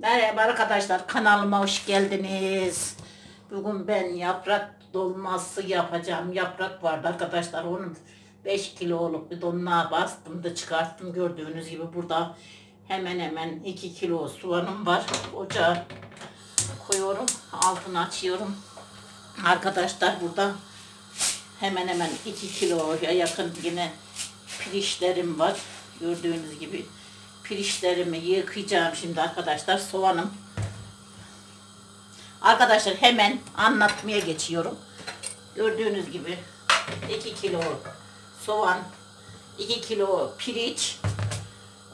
Merhaba arkadaşlar kanalıma hoş geldiniz. Bugün ben yaprak dolması yapacağım. Yaprak vardı arkadaşlar. Onun 5 kiloluk bir donluğa bastım da çıkarttım. Gördüğünüz gibi burada hemen hemen 2 kilo soğanım var. Ocağa koyuyorum. Altını açıyorum. Arkadaşlar burada hemen hemen 2 kiloya yakın yine pirinçlerim var. Gördüğünüz gibi pirinçlerimi yıkayacağım şimdi arkadaşlar. Soğanım. Arkadaşlar hemen anlatmaya geçiyorum. Gördüğünüz gibi 2 kilo soğan, 2 kilo pirinç,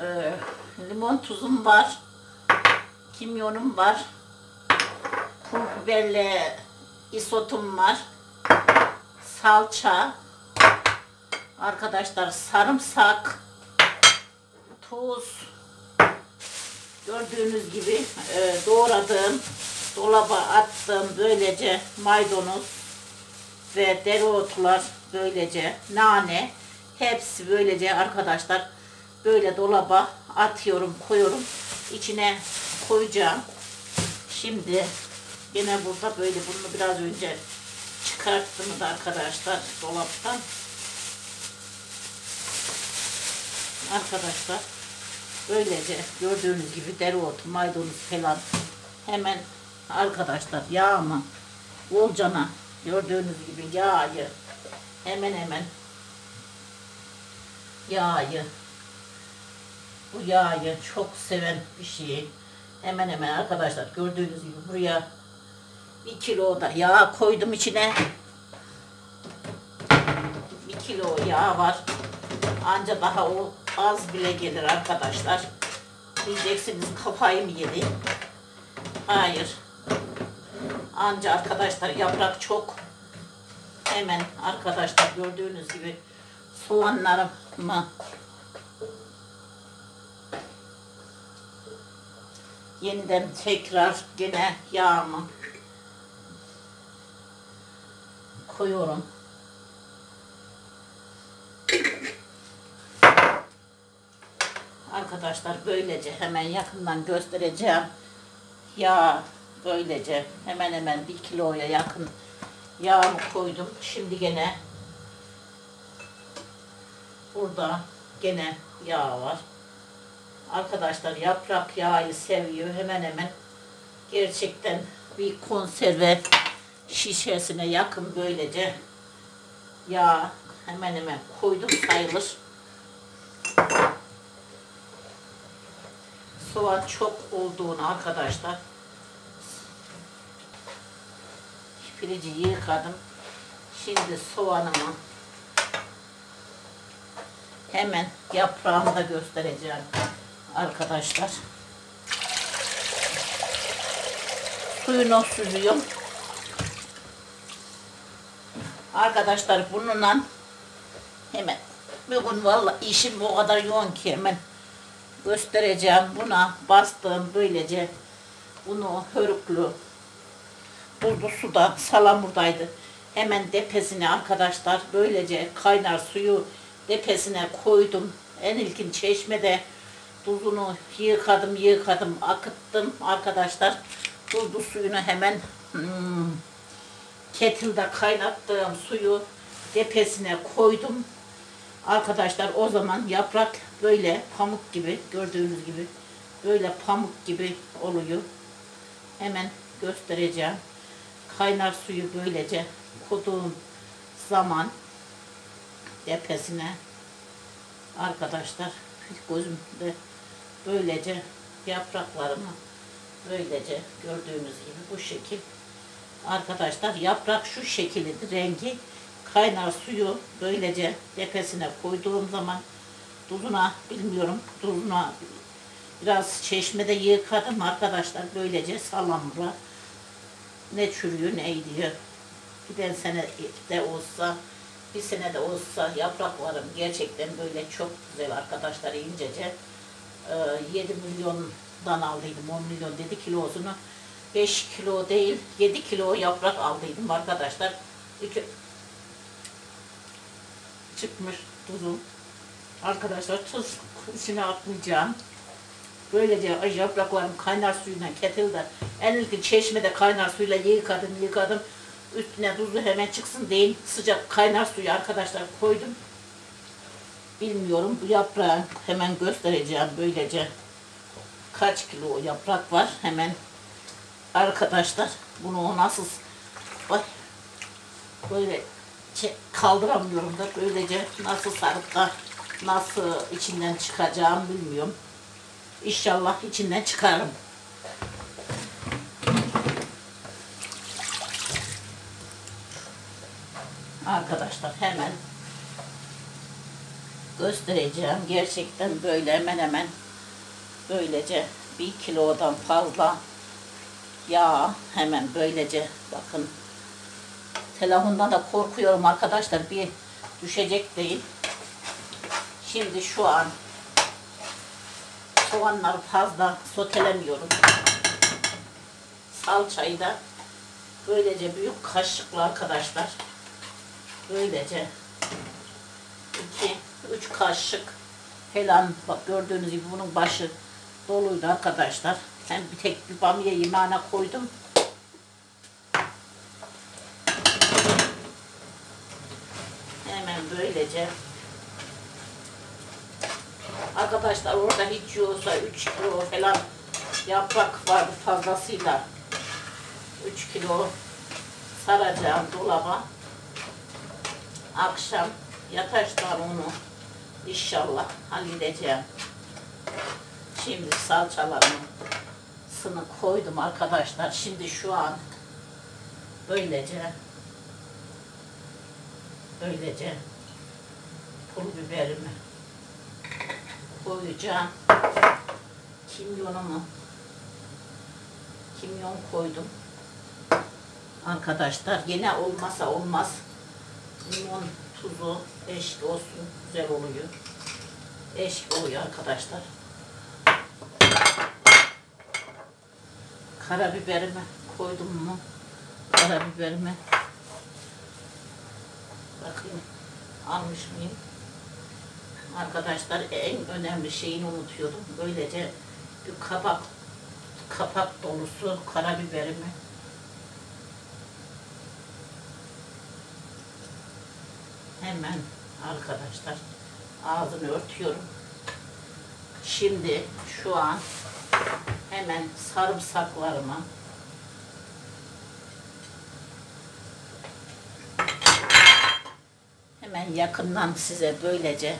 e, limon tuzum var, kimyonum var, pul biberle isotum var, salça, arkadaşlar sarımsak, tuz, gördüğünüz gibi e, doğradığım, dolaba attığım böylece maydanoz ve dereotlar böylece nane. Hepsi böylece arkadaşlar böyle dolaba atıyorum koyuyorum. İçine koyacağım. Şimdi yine burada böyle bunu biraz önce çıkarttım da arkadaşlar dolaptan. Arkadaşlar böylece gördüğünüz gibi dereotu maydanoz falan hemen arkadaşlar yağımı bolcana gördüğünüz gibi yağı hemen hemen yağı bu yağı çok seven bir şey. Hemen hemen arkadaşlar gördüğünüz gibi buraya bir kilo da yağ koydum içine. Bir kilo yağ var anca daha o az bile gelir arkadaşlar. Diyeceksiniz kafayı mı yedi? Hayır. Anca arkadaşlar yaprak çok. Hemen arkadaşlar gördüğünüz gibi soğanlarımı yeniden tekrar gene yağımı koyuyorum. Arkadaşlar böylece hemen yakından göstereceğim. Yağ böylece hemen hemen bir kiloya yakın yağımı koydum. Şimdi gene burada gene yağ var. Arkadaşlar yaprak yağı seviyor. Hemen hemen gerçekten bir konserve şişesine yakın böylece yağ hemen hemen koydum sayılır. Soğan çok olduğunu arkadaşlar pirinci yıkadım. Şimdi soğanımı hemen yaprağımı da göstereceğim arkadaşlar. Suyunu süzüyorum. Arkadaşlar bununla hemen bugün valla işim o kadar yoğun ki hemen göstereceğim. Buna bastım böylece bunu hörüklü buldu suda salamurdaydı. Hemen depesine arkadaşlar böylece kaynar suyu depesine koydum. En ilkin çeşmede tuzunu yıkadım yıkadım akıttım arkadaşlar. Tuzlu suyunu hemen hmm, ketilde kaynattığım suyu depesine koydum. Arkadaşlar o zaman yaprak böyle pamuk gibi gördüğünüz gibi böyle pamuk gibi oluyor. Hemen göstereceğim. Kaynar suyu böylece koyduğum zaman tepesine arkadaşlar gözümde böylece yapraklarımı böylece gördüğünüz gibi bu şekil arkadaşlar yaprak şu şekilde rengi kaynar suyu böylece tepesine koyduğum zaman tuzuna bilmiyorum tuzuna biraz çeşmede yıkadım arkadaşlar böylece salamura ne çürüyor ne ediyor giden sene de olsa bir sene de olsa yapraklarım gerçekten böyle çok güzel arkadaşlar incece. Ee, 7 milyondan aldıydım 10 milyon dedi kilosunu. 5 kilo değil 7 kilo yaprak aldıydım arkadaşlar. İki, çıkmış tuzum. Arkadaşlar tuz içine atmayacağım. Böylece yapraklarım kaynar suyla ketilde ilk çeşmede kaynar suyla yıkadım yıkadım. Üstüne tuzlu hemen çıksın değil sıcak kaynar suyu arkadaşlar koydum. Bilmiyorum bu yaprağı hemen göstereceğim böylece kaç kilo yaprak var hemen arkadaşlar bunu nasıl ay, böyle kaldıramıyorum da böylece nasıl sarıp da nasıl içinden çıkacağım bilmiyorum. İnşallah içinden çıkarım. Arkadaşlar hemen göstereceğim. Gerçekten böyle hemen hemen böylece bir kilodan fazla yağ hemen böylece bakın telefondan da korkuyorum arkadaşlar bir düşecek değil. Şimdi şu an soğanları fazla sotelemiyorum. Salçayı da böylece büyük kaşıkla arkadaşlar böylece 2 3 kaşık falan bak gördüğünüz gibi bunun başı doluydu arkadaşlar. Ben bir tek bir bamya yemeğine koydum. Hemen böylece Arkadaşlar orada hiç yoksa 3 kilo falan yaprak vardı fazlasıyla. 3 kilo saracağım dolaba. Akşam yataştan onu inşallah halledeceğim. Şimdi salçalarımı sını koydum arkadaşlar. Şimdi şu an böylece böylece pul biberimi koyacağım. Kimyonumu kimyon koydum. Arkadaşlar yine olmasa olmaz. Limon tuzu eşlik olsun güzel oluyor. Eşlik oluyor arkadaşlar. Karabiberimi koydum mu? Karabiberimi bakayım almış mıyım? Arkadaşlar en önemli şeyini unutuyordum. Böylece bir kapak kapak dolusu karabiberimi hemen arkadaşlar ağzını örtüyorum. Şimdi şu an hemen sarımsaklarımı hemen yakından size böylece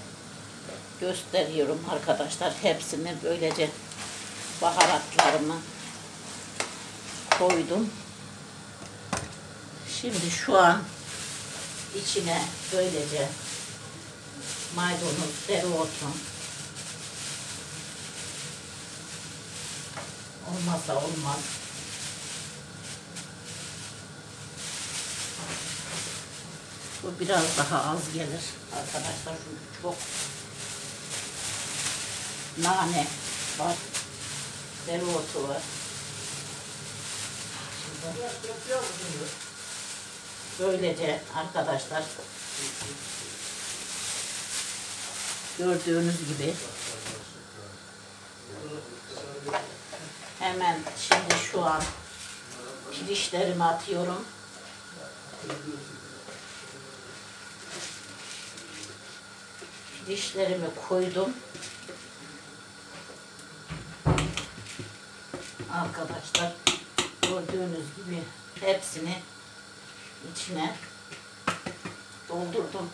gösteriyorum arkadaşlar. Hepsini böylece baharatlarımı koydum. Şimdi şu an içine böylece maydanoz, dereotu olmazsa olmaz. Bu biraz daha az gelir arkadaşlar. Çünkü çok nane var. Dereotu var. Şimdi böylece arkadaşlar gördüğünüz gibi hemen şimdi şu an pirinçlerimi atıyorum. Pirinçlerimi koydum. Arkadaşlar gördüğünüz gibi hepsini içine doldurdum.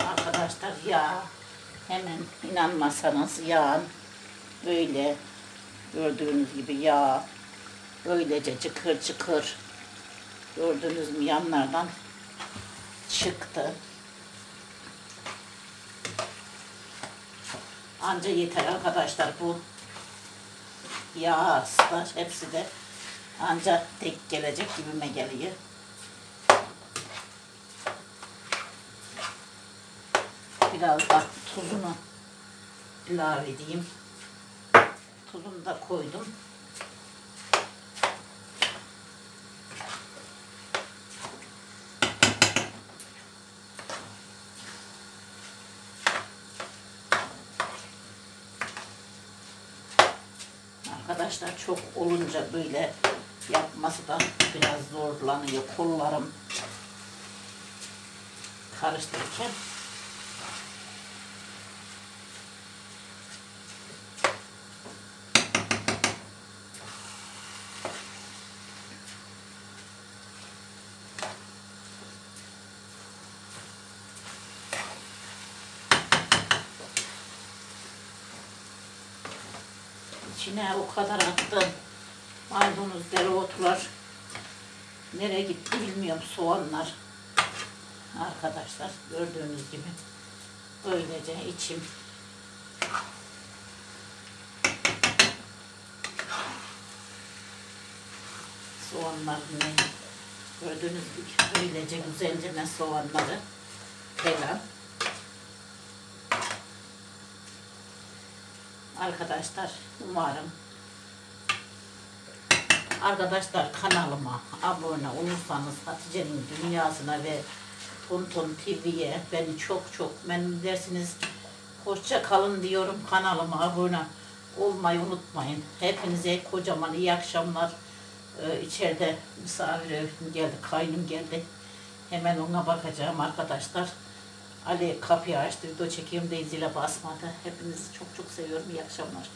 Arkadaşlar yağ hemen inanmasanız yağın böyle gördüğünüz gibi yağ böylece çıkır çıkır gördüğünüz mü yanlardan çıktı. Anca yeter arkadaşlar bu yağ aslar hepsi de anca tek gelecek gibime geliyor. Biraz da tuzunu ilave edeyim. Tuzunu da koydum. Arkadaşlar. Çok olunca böyle yapması da biraz zorlanıyor kollarım karıştırırken. İçine o kadar attım. Maydanoz, dereotlar. Nereye gitti bilmiyorum soğanlar. Arkadaşlar gördüğünüz gibi böylece içim soğanlar ne gördüğünüz gibi böylece güzelce ben soğanları falan arkadaşlar umarım arkadaşlar kanalıma abone olursanız Hatice'nin dünyasına ve Tonton TV'ye beni çok çok memnun dersiniz. Hoşça kalın diyorum kanalıma abone olmayı unutmayın. Hepinize kocaman iyi akşamlar. Ee, içeride misafir geldi, kaynım geldi. Hemen ona bakacağım arkadaşlar. Ali kapıyı açtı, video çekiyorum da zile basmadı. Hepinizi çok çok seviyorum. İyi akşamlar.